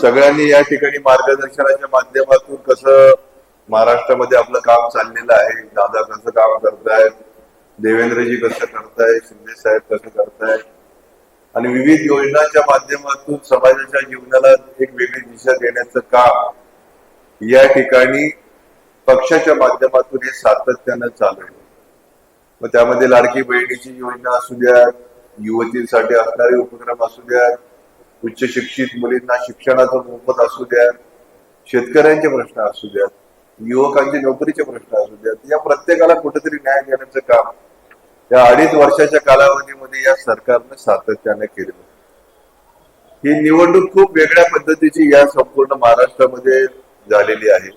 सगळ्यांनी या ठिकाणी मार्गदर्शनाच्या माध्यमातून कसं महाराष्ट्रामध्ये आपलं काम चाललेलं आहे दादा कसं काम करतायत देवेंद्रजी कसं करतायत शिंदे साहेब कसं करतायत आणि विविध योजनांच्या माध्यमातून समाजाच्या जीवनाला एक वेगळी दिशा देण्याचं काम या ठिकाणी पक्षाच्या माध्यमातून हे सातत्यानं चालू आहे. मग त्यामध्ये लाडकी बहिणीची योजना असू द्या युवतींसाठी असणारे उपक्रम असू द्या उच्च शिक्षित मुलींना शिक्षणाचा मोफत असू द्या शेतकऱ्यांचे प्रश्न असू द्यात युवकांचे नोकरीचे प्रश्न असू द्यात या प्रत्येकाला कुठेतरी न्याय देण्याचं काम या अडीच वर्षाच्या कालावधीमध्ये या सरकारनं सातत्याने केलेलं ही निवडणूक खूप वेगळ्या पद्धतीची या संपूर्ण महाराष्ट्रामध्ये झालेली आहे.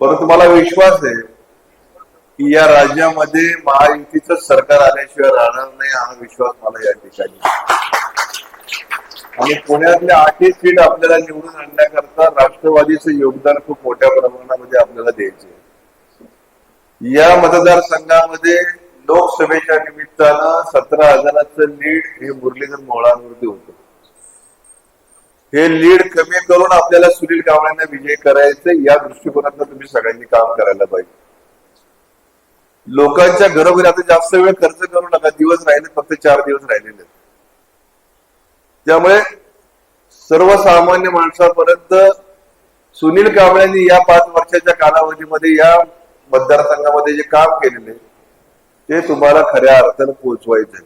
परंतु मला विश्वास आहे की या राज्यामध्ये महायुतीच सरकार आल्याशिवाय राहणार नाही हा विश्वास मला या ठिकाणी आणि पुण्यातल्या आठही सीट आपल्याला निवडून आणण्याकरता राष्ट्रवादीचं योगदान खूप मोठ्या प्रमाणामध्ये आपल्याला द्यायचे या मतदारसंघामध्ये लोकसभेच्या निमित्तानं सतरा हजाराचं लीड हे मुरलीधर मोहळांवरती होत. हे लीड कमी करून आपल्याला सुनील कांबळेंना विजय करायचं या दृष्टिकोनातून तुम्ही सगळ्यांनी काम करायला पाहिजे. लोकांच्या घरोघरी आता जास्त वेळ खर्च करू नका दिवस राहिले फक्त चार दिवस राहिलेले आहेत. त्यामुळे सर्वसामान्य माणसापर्यंत सुनील कांबळेंनी या पाच वर्षाच्या कालावधीमध्ये या मतदारसंघामध्ये जे काम केलेले ते तुम्हाला खऱ्या अर्थानं पोहोचवायचे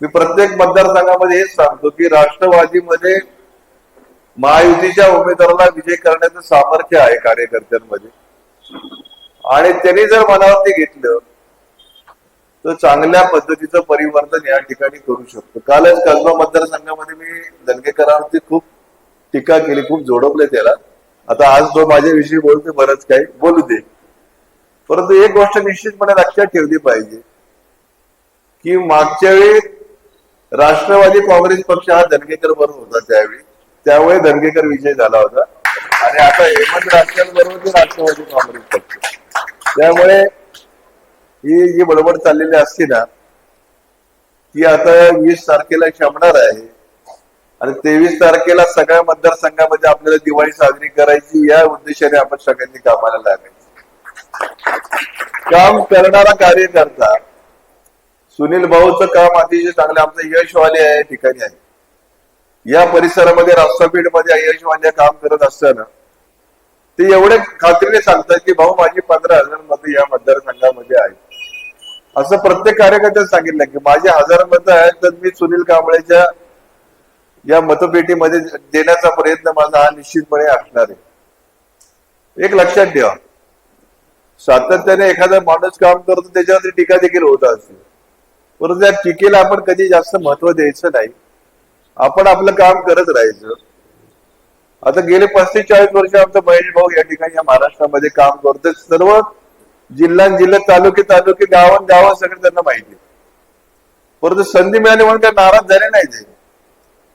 मी प्रत्येक मतदारसंघामध्ये हेच सांगतो की राष्ट्रवादीमध्ये महायुतीच्या उमेदवाराला विजय करण्याचं सामर्थ्य आहे कार्यकर्त्यांमध्ये. आणि त्यांनी जर मनावरती घेतलं तर चांगल्या पद्धतीचं परिवर्तन या ठिकाणी करू शकतो. कालच कसबा मतदारसंघामध्ये मी दणगेकरांवरती खूप टीका केली खूप जोडवले त्याला. आता आज तो माझ्याविषयी बोलते बरंच काही बोलू दे. परंतु एक गोष्ट निश्चितपणे लक्षात ठेवली पाहिजे की मागच्या वेळी राष्ट्रवादी काँग्रेस पक्ष हा धनगेकर बरोबर होता त्यावेळी. त्यामुळे धनगेकर विजय झाला होता. आणि आता हेमंत राष्ट्रांबरोबर राष्ट्रवादी काँग्रेस पक्ष. त्यामुळे ही जी बडबड चाललेली असते ना ती आता वीस तारखेला शमणार आहे. आणि तेवीस तारखेला सगळ्या मतदारसंघामध्ये आपल्याला दिवाळी साजरी करायची या उद्देशाने आपण सगळ्यांनी कामाला लागायचं. काम करणारा कार्यकर्ता सुनील भाऊचं काम अतिशय चांगलं आमचं यशवाले या ठिकाणी आहे. या परिसरामध्ये राष्ट्रपीठमध्ये यशवाले काम करत असताना ते एवढे खात्रीने सांगतात की भाऊ माझी पंधरा हजार मतं या मतदारसंघामध्ये आहेत. असं प्रत्येक कार्यकर्त्याने सांगितलं की माझे हजार मतं आहेत तर मी सुनील कांबळेच्या या मतपेटीमध्ये देण्याचा प्रयत्न माझा हा निश्चितपणे असणार आहे. एक लक्षात ठेवा. सातत्याने एखादा माणूस काम करतो त्याच्यावरती टीका देखील होत असते. परंतु त्या टीकेला आपण कधी जास्त महत्त्व द्यायचं नाही. आपण आपलं काम करत राहायचं. आता गेले पस्तीस चाळीस वर्ष आमचा महेश भाऊ या ठिकाणी या महाराष्ट्रामध्ये काम करतोय. सर्व जिल्हा जिल्हा तालुके तालुके गावां गावात सगळे त्यांना माहिती परंतु संधी मिळाली म्हणून काय नाराज झाले नाही ते.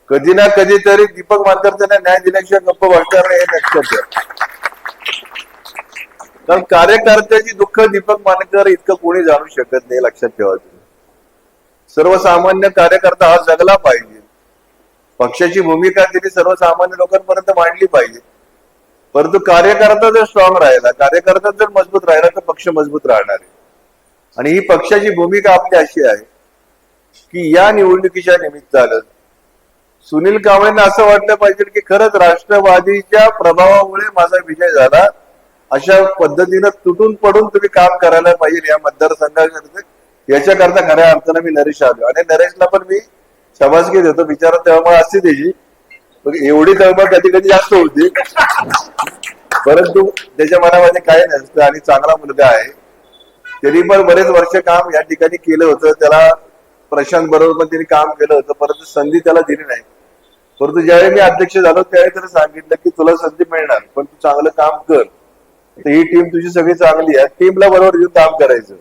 कधी ना कधीतरी दीपक मानकर त्यांना न्याय दिल्याशिवाय गप्प बसणार नाही हे लक्षात कारण कार्यकर्त्याची दुःख दीपक मानकर इतकं कोणी जाणू शकत नाही लक्षात ठेवा तुम्ही. सर्वसामान्य कार्यकर्ता हा जगला पाहिजे. पक्षाची भूमिका त्यांनी सर्वसामान्य लोकांपर्यंत मांडली पाहिजे. परंतु कार्यकर्ता जर स्ट्रॉंग राहिला कार्यकर्ता जर मजबूत राहिला तर पक्ष मजबूत राहणार आहे. आणि ही पक्षाची भूमिका आपली अशी आहे की या निवडणुकीच्या निमित्तानं सुनील कांबळेंना असं वाटलं पाहिजे की खरंच राष्ट्रवादीच्या प्रभावामुळे माझा विजय झाला. अशा पद्धतीनं तुटून पडून तुम्ही काम करायला पाहिजे या मतदारसंघाकरता याच्याकरता खऱ्या अर्थानं मी नरेश आलो. आणि नरेशला पण मी शबासगी देतो. बिचारा तळमळ असते त्याची मग एवढी तळमळ कधी कधी जास्त होती. परंतु त्याच्या मनामध्ये काय नसतं आणि चांगला मुलगा आहे. त्यांनी पण बरेच वर्ष काम या ठिकाणी केलं होतं. त्याला प्रशांत बरोबर पण त्यांनी काम केलं होतं. परंतु संधी त्याला दिली नाही. परंतु ज्यावेळी मी अध्यक्ष झालो त्यावेळी त्याला सांगितलं की तुला संधी मिळणार पण तू चांगलं काम कर. तर ही टीम तुझी सगळी चांगली आहे. टीमला बरोबर घेऊन काम करायचं.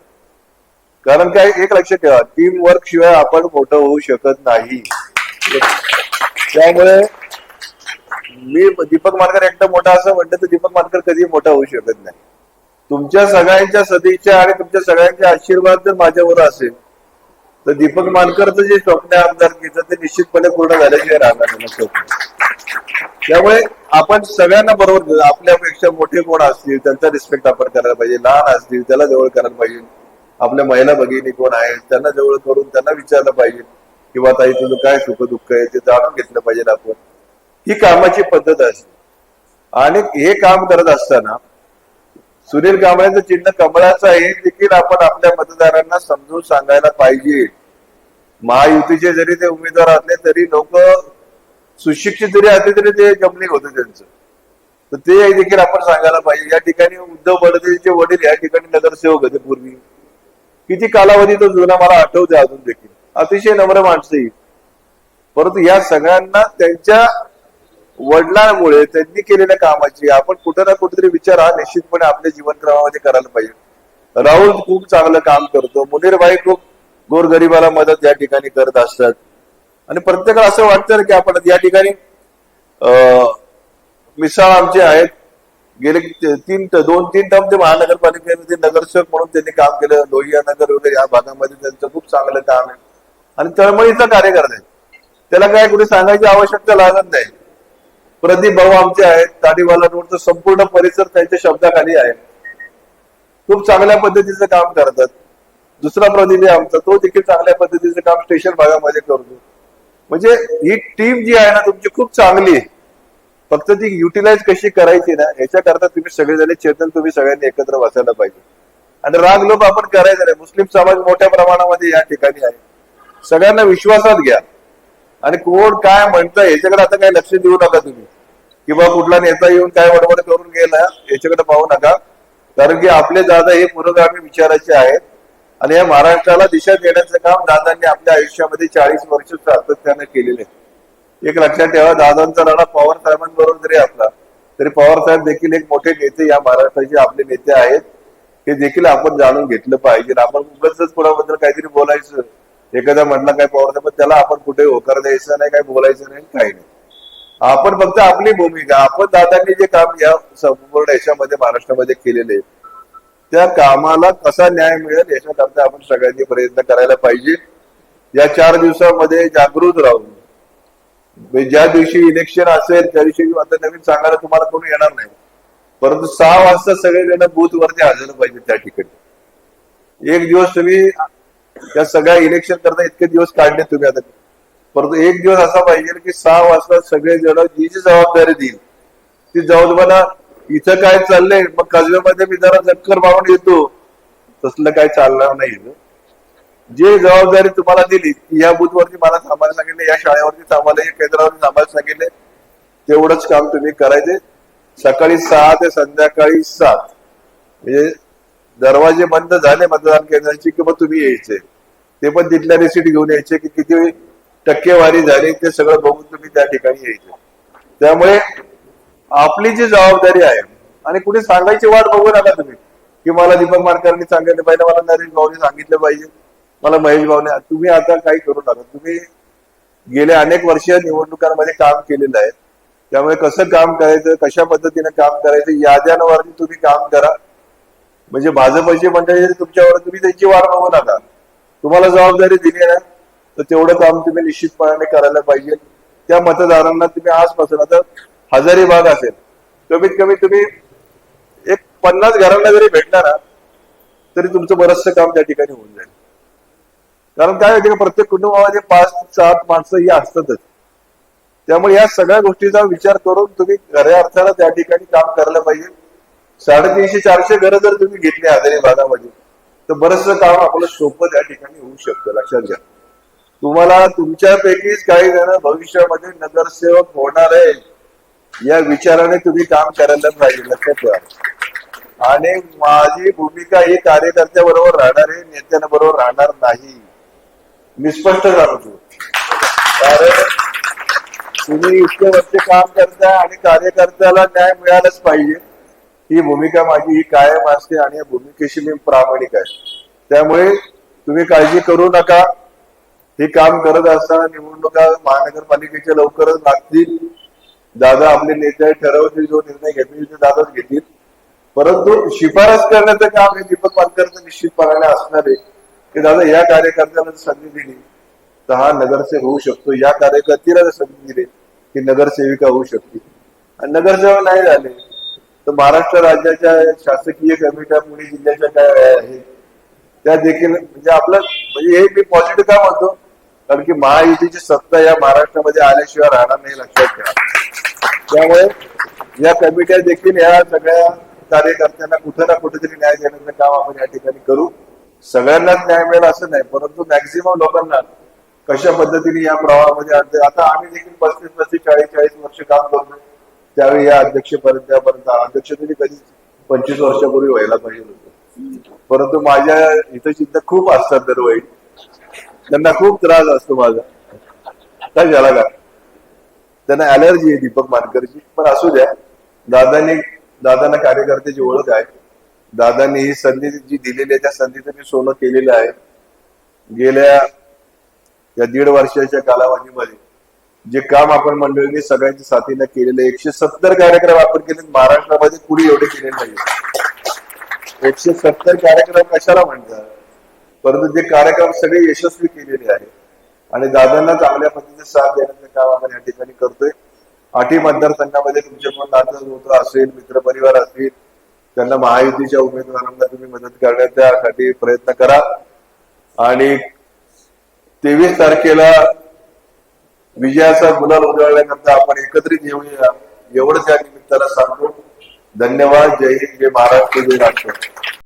कारण काय एक लक्षात ठेवा. टीम वर्क शिवाय आपण मोठं होऊ शकत नाही. त्यामुळे मी दीपक मानकर एकटा मोठा असं म्हणलं तर दीपक मानकर कधी मोठा होऊ शकत नाही. तुमच्या सगळ्यांच्या सदिच्छा आणि तुमच्या सगळ्यांच्या आशीर्वाद जर माझ्यावर असेल तर दीपक मानकरचं जे स्वप्न आहे आमदारकीचं ते निश्चितपणे पूर्ण झाल्याशिवाय राहणार नाही त्यामुळे आपण सगळ्यांना बरोबर आपल्यापेक्षा मोठे कोण असतील त्यांचा रिस्पेक्ट आपण करायला पाहिजे. लहान असतील त्याला जवळ करायला पाहिजे. आपल्या महिला भगिनी कोण आहेत त्यांना जवळ करून त्यांना विचारलं पाहिजे किंवा ताई तुझं काय सुख दुःख आहे ते जाणून घेतलं पाहिजे आपण. ही कामाची पद्धत असते. आणि हे काम करत असताना सुनील कांबळेचं चिन्ह कमळाचं आहे हे देखील आपण आपल्या मतदारांना समजून सांगायला पाहिजे. महायुतीचे जरी ते उमेदवार असले तरी लोक सुशिक्षित जरी असले तरी ते जमले होते त्यांचं. तर ते देखील आपण सांगायला पाहिजे. या ठिकाणी उद्धव बडदेचे वडील या ठिकाणी नगरसेवक होते पूर्वी. किती कालावधी तो जुना मला आठवते अजून देखील. अतिशय नम्र माणसं परंतु या सगळ्यांना त्यांच्या वडिलांमुळे त्यांनी केलेल्या कामाची आपण कुठे ना कुठेतरी विचार हा निश्चितपणे आपल्या जीवनक्रमामध्ये करायला पाहिजे. राहुल खूप चांगलं काम करतो. मुनीरबाई खूप गोरगरिबाला मदत या ठिकाणी करत असतात. आणि प्रत्येकाला असं वाटतं की आपण या ठिकाणी अं, मिसाळ आमचे आहेत. गेले तीन दोन तीन टर्म ते महानगरपालिकेमध्ये नगरसेवक म्हणून त्यांनी काम केलं. लोहिया नगर वगैरे या भागामध्ये त्यांचं खूप चांगलं काम आहे. आणि तळमळीचा कार्यकर्ता आहे. त्याला काय कुठे सांगायची आवश्यकता लागत नाही. प्रदीप भाऊ आमचे आहेत ताडीवाला रोडचा संपूर्ण परिसर त्यांच्या शब्दाखाली आहे. खूप चांगल्या पद्धतीचं काम करतात. दुसरा प्रदीप आहे आमचा तो देखील चांगल्या पद्धतीचं काम स्टेशन भागामध्ये करतो. म्हणजे ही टीम जी आहे ना तुमची खूप चांगली आहे. फक्त ती युटिलाइज कशी करायची ना याच्याकरता तुम्ही सगळेजण चेतन तुम्ही सगळ्यांनी एकत्र वाचायला पाहिजे. आणि राग लोक आपण करायचं नाही. मुस्लिम समाज मोठ्या प्रमाणामध्ये या ठिकाणी आहे. सगळ्यांना विश्वासात घ्या. आणि कोण काय म्हणतं याच्याकडे आता काही लक्ष देऊ नका तुम्ही. किंवा कुठला नेता येऊन काय वडवड करून गेला याच्याकडे पाहू नका. कारण की आपले दादा हे पुरोगामी विचाराचे आहेत. आणि या महाराष्ट्राला दिशा देण्याचं काम दादांनी आपल्या आयुष्यामध्ये चाळीस वर्ष सातत्याने केलेले आहे. एक लक्षात ठेवा दादांचा लढा पवार साहेबांबरोबर जरी असला तरी पवार साहेब देखील एक मोठे नेते या महाराष्ट्राचे आपले नेते आहेत. हे देखील आपण जाणून घेतलं पाहिजे. आपण उगाच कोणाबद्दल काहीतरी बोलायचं. एखादा म्हटला काय पवार पण त्याला आपण कुठे होकार द्यायचं नाही काय बोलायचं नाही काही नाही. आपण फक्त आपली भूमिका आपण दादांनी जे काम या संपूर्ण देशामध्ये महाराष्ट्रामध्ये केलेले आहे त्या कामाला कसा न्याय मिळेल याच्याकरता आपण सगळ्यांनी प्रयत्न करायला पाहिजे. या चार दिवसामध्ये जागृत राहून म्हणजे ज्या दिवशी इलेक्शन असेल त्या दिवशी आता नवीन सांगायला तुम्हाला कोणी येणार नाही. परंतु सहा वाजता सगळेजण बूथ वरती हजर पाहिजे त्या ठिकाणी. एक दिवस तुम्ही त्या सगळ्या इलेक्शन करता इतके दिवस काढले तुम्ही आता. परंतु एक दिवस असा पाहिजे की सहा वाजता सगळे जण जी जी जबाबदारी देईल ती जबाबदारी इथं काय चाललंय? मग कसब्यामध्ये मी जरा चक्कर मारून येतो. तसलं काय चालणार नाही. जे जबाबदारी तुम्हाला दिली या बुथवरती मला थांबायला सांगितले या शाळेवरती थांबायला या केंद्रावरती थांबायला सांगितले तेवढंच काम तुम्ही करायचे. सकाळी सहा ते संध्याकाळी सात. म्हणजे दरवाजे बंद झाले मतदान केंद्राची की मग तुम्ही यायचे? ते पण तिथल्या रिसिट घेऊन यायचे की किती टक्केवारी झाली ते सगळं बघून तुम्ही त्या ठिकाणी यायचे. त्यामुळे आपली जी जबाबदारी आहे आणि कुठे सांगायची वाट बघू नका तुम्ही की मला दीपक मारकरांनी सांगितलं पाहिजे मला नरेश भाऊने सांगितलं पाहिजे मला महेश भाऊने तुम्ही आता काही करू नका. तुम्ही गेल्या अनेक वर्ष निवडणुकांमध्ये काम केलेलं आहे. त्यामुळे कसं काम करायचं कशा पद्धतीने काम करायचं याद्यांवर तुम्ही काम करा. म्हणजे भाजपचे मंडळी जरी तुमच्यावर तुम्ही त्यांची वाट बघू नका. तुम्हाला जबाबदारी दिली ना तर तेवढं काम तुम्ही निश्चितपणाने करायला पाहिजे. त्या मतदारांना तुम्ही आजपासून आता हजारी भाग असेल. कमीत कमी तुम्ही एक पन्नास घरांना जरी भेटला ना तरी तुमचं बरचसं काम त्या ठिकाणी होऊन जाईल. कारण काय होते का प्रत्येक कुटुंबामध्ये पाच सात माणसं ही असतातच. त्यामुळे या सगळ्या गोष्टीचा विचार करून तुम्ही खऱ्या अर्थाला त्या ठिकाणी काम करायला पाहिजे. साडेतीनशे चारशे घरं जर तुम्ही घेतली हजारी भागामध्ये तर बरचसं काम आपलं सोपं त्या ठिकाणी होऊ शकतं लक्षात घ्या. तुम्हाला तुमच्यापैकीच काही जण भविष्यामध्ये नगरसेवक होणार आहे या विचाराने तुम्ही काम करायला पाहिजे लक्षात ठेवा. आणि माझी भूमिका ही कार्यकर्त्याबरोबर राहणार आहे नेत्यांबरोबर राहणार नाही. मी स्पष्ट सांगतो. कारण तुम्ही इतके वर्ष काम करताय आणि कार्यकर्त्याला न्याय मिळालाच पाहिजे. ही भूमिका माझी ही कायम असते आणि या भूमिकेशी मी प्रामाणिक आहे. त्यामुळे तुम्ही काळजी करू नका. हे काम करत असताना निवडणुका महानगरपालिकेच्या लवकरच लागतील. दादा आपले नेते ठरवतील जो निर्णय घेतील ते दादाच घेतील. परंतु शिफारस करण्याचं काम हे दीपक पालकरचं निश्चितपणाने असणार आहे. की दादा या कार्यकर्त्याला संधी दिली तर हा नगरसेवक होऊ शकतो. या कार्यकर्तीला जर संधी दिली की नगरसेविका होऊ शकते आणि नगरसेवक नाही झाले तर महाराष्ट्र राज्याच्या शासकीय कमिट्या पुणे जिल्ह्याच्या काय आहेत त्या देखील म्हणजे आपलं म्हणजे हे मी पॉझिटिव्ह का म्हणतो? कारण की महायुतीची सत्ता या महाराष्ट्रामध्ये आल्याशिवाय राहणार नाही लक्षात घ्या त्यामुळे या कमिट्या देखील या सगळ्या कार्यकर्त्यांना कुठं ना कुठेतरी न्याय देण्याचं काम आपण या ठिकाणी करू. सगळ्यांनाच न्याय मिळेल असं नाही परंतु मॅक्झिमम लोकांना कशा पद्धतीने या प्रवाहामध्ये आणते आता आम्ही देखील पस्तीस पस्तीस चाळीस चाळीस वर्ष काम करतो त्यावेळी या अध्यक्षपर्यंत त्यापर्यंत अध्यक्ष तरी कधी पंचवीस वर्षापूर्वी व्हायला पाहिजे होतं. परंतु माझ्या इथं चिंता खूप असतात दरवेळी त्यांना खूप त्रास असतो माझा. काय झाला का? त्यांना अलर्जी आहे दीपक मानकरची. पण असू द्या. दादांनी दादांना कार्यकर्त्याची ओळख आहे. दादांनी ही संधी जी दिलेली आहे त्या संधीचं मी सोनं केलेलं आहे. गेल्या या दीड वर्षाच्या कालावधीमध्ये जे काम आपण मंडळीने सगळ्यांच्या साथीनं केलेले एकशे सत्तर कार्यक्रम आपण केले महाराष्ट्रामध्ये कुणी एवढे केले नाही एकशे सत्तर कार्यक्रम कशाला म्हणतात? परंतु जे कार्यक्रम सगळे यशस्वी केलेले आहे आणि दादांना चांगल्या पद्धतीने साथ देण्याचं काम आपण या ठिकाणी करतोय. आठी मतदारसंघामध्ये तुमचे कोण नातं होतं असेल मित्रपरिवार असतील त्यांना महायुतीच्या उमेदवारांना तुम्ही मदत करण्यासाठी प्रयत्न करा. आणि तेवीस तारखेला विजयाचा गुलाल उधळण्याकरता आपण एकत्रित येऊया एवढंच या निमित्ताला सांगतो. धन्यवाद. जय हिंद. जय महाराष्ट्र. जय राष्ट्र